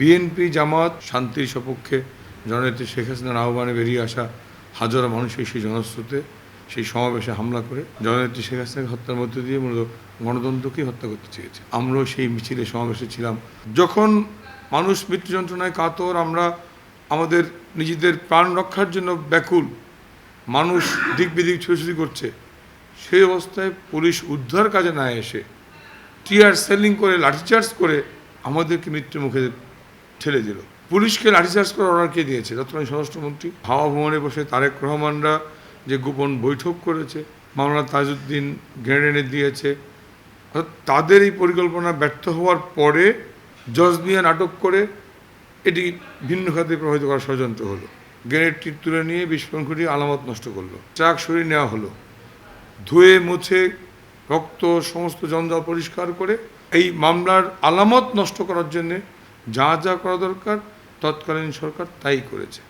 BNP জামাত শান্তির সপক্ষে জননেত্রী শেখ হাসিনার আহ্বানে বেরিয়ে আসা হাজারো মানুষের সেই জনস্রোতে, সেই সমাবেশে হামলা করে জননেত্রী শেখ হাসিনাকে হত্যার মধ্য দিয়ে মূলত গণতন্ত্রকেই হত্যা করতে চেয়েছে। আমরাও সেই মিছিলে সমাবেশে ছিলাম। যখন মানুষ মৃত্যু যন্ত্রণায় কাতর, আমরা আমাদের নিজেদের প্রাণ রক্ষার জন্য ব্যাকুল, মানুষ দিক বিদিক ছুটোছুটি করছে, সেই অবস্থায় পুলিশ উদ্ধার কাজে না এসে টিয়ার সেলিং করে, লাঠিচার্জ করে আমাদেরকে মৃত্যুর মুখে ঠেলে দিল। পুলিশকে লাঠিচার্জ করার অর্ডার কে দিয়েছে। তৎকালীন স্বরাষ্ট্রমন্ত্রী হাওয়া ভবনে বসে তারেক রহমানরা যে গোপন বৈঠক করেছে মামলা তাজউদ্দিন গ্রেনেড দিয়েছে তাদের এই পরিকল্পনা ব্যর্থ হওয়ার পরে জজ মিয়া নাটক করে এটি ভিন্ন খাতে প্রভাবিত করার ষড়যন্ত্র হলো। গ্রেনেডটি তুলে নিয়ে বিস্ফোরণ ঘটিয়ে আলামত নষ্ট করল। ট্রাক সরিয়ে নেওয়া হলো। ধুয়ে মুছে রক্ত সমস্ত জঞ্জাল পরিষ্কার করে এই মামলার আলামত নষ্ট করার জন্যে যা যা করা দরকার তৎকালীন সরকার তাই করেছে।